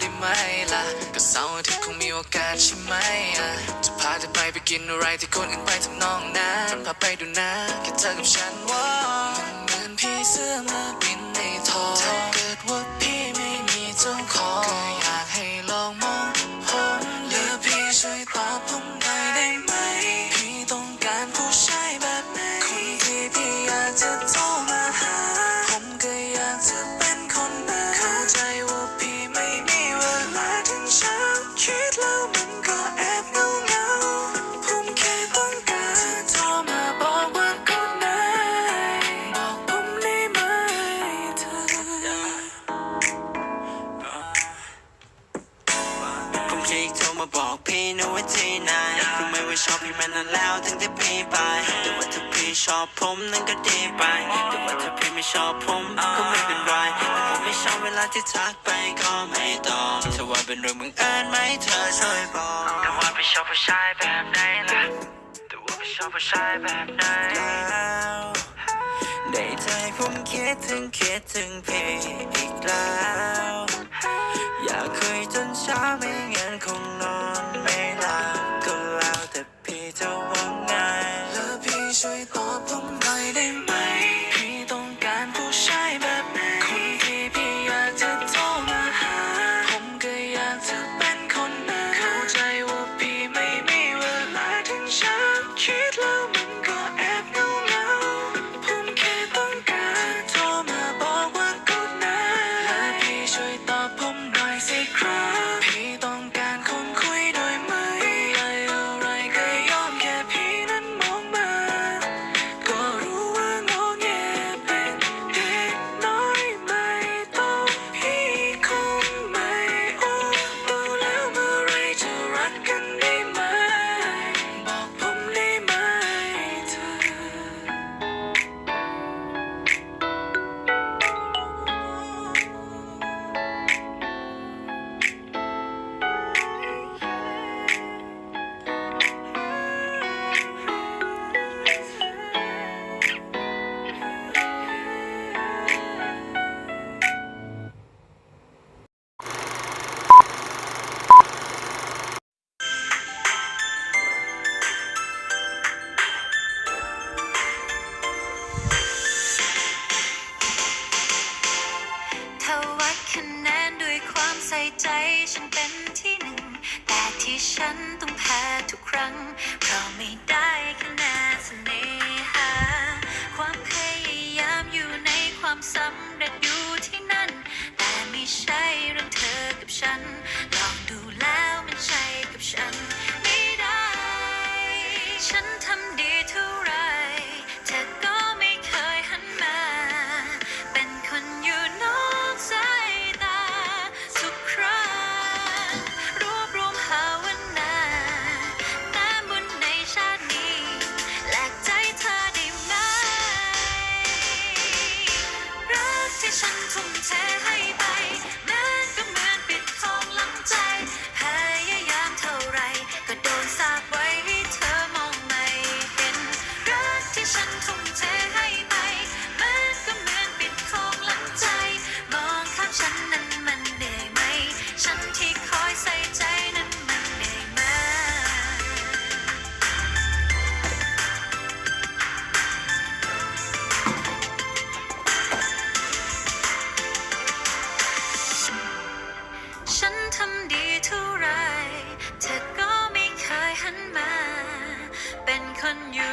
ได้ไหมล่ะ ก็เสาร์อาทิตย์คงมีโอกาสใช่ไหมอะ จะพาเธอไปไปกินอะไรที่คนอื่นไปทำนองนั้นพาไปดูนะแค่เธอกับฉันว่าวเหมือนพี่เสื้อมาปี คิดแล้วมันก็แอบเงาเงาผมแค่ต้องการโทรมาบอกว่า good night บอกผมได้ไหมเธอ ผมแค่อยากโทรมาบอกพี่นะว่าที่ไหนรู้ไหมว่าชอบพี่มานานแล้วตั้งแต่พี่ไป แต่ว่าถ้าพี่ชอบผมนั่นก็ดีไป แต่ว่าถ้าพี่ไม่ชอบผมก็ไม่เป็นไร เวลาที่ทักไปก็ไม่ตอบถ้าว่าเป็นเรื่องบังเอิญไหมเธอช่วยบอกแต่ว่าไปชอบผู้ชายแบบไหนล่ะแต่ว่าไปชอบผู้ชายแบบไหนแล้วได้ใจผมคิดถึงคิดถึงพี่อีกแล้ว อยากคุยจนเช้าไม่เงิน ที่ฉันต้องแพ้ทุกครั้งเพราะไม่ได้คะแนนเสน่ห์ from 10. when you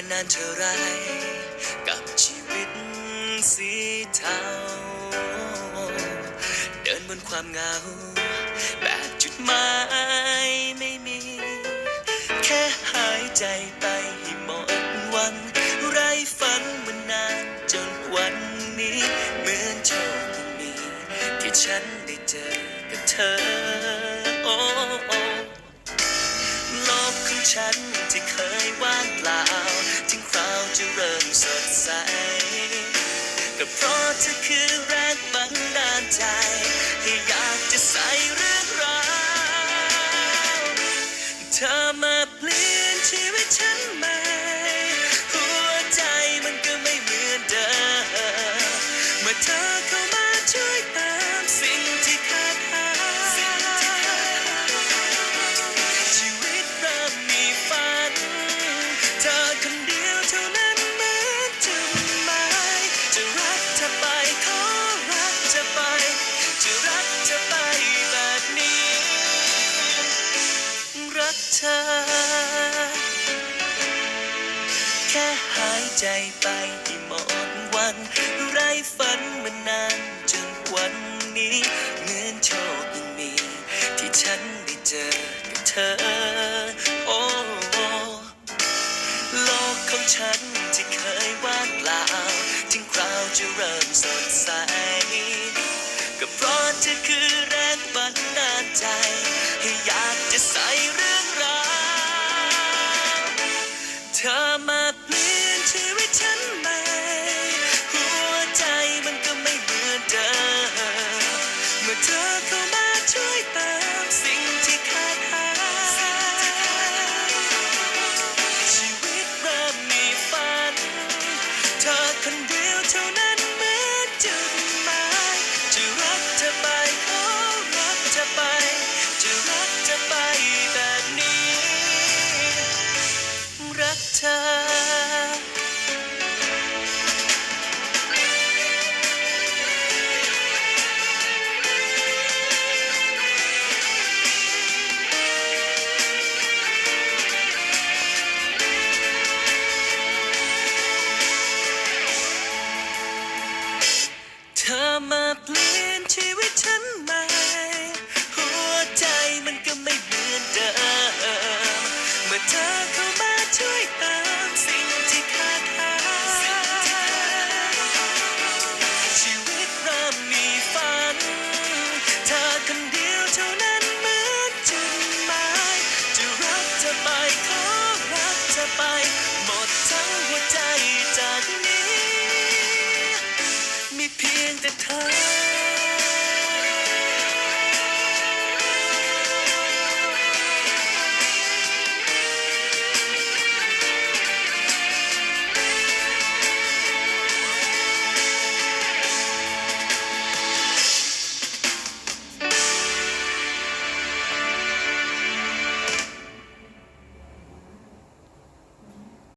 อนานเท่าไร กับชีวิตสีเทา เดินบนความเหงา แบบจุดหมายไม่มี แค่หายใจไปให้หมดวัน ไร้ฝันมานานจนวันนี้ เหมือนโชคดีที่ฉันได้เจอกับเธอโอ้โอ้โลกของฉันที่เคยว่างเปล่า to แค่หายใจไปที่หมดวัน ไรฝันมานานจนวันนี้เหมือนโชคยังมี ที่ฉันได้เจอกับเธอ โอ้โลกของฉันที่เคยว่างเปล่าทิ้งคราวจะเริ่มสดใส ก็เพราะเธอคือแรงบันดาลใจ Into.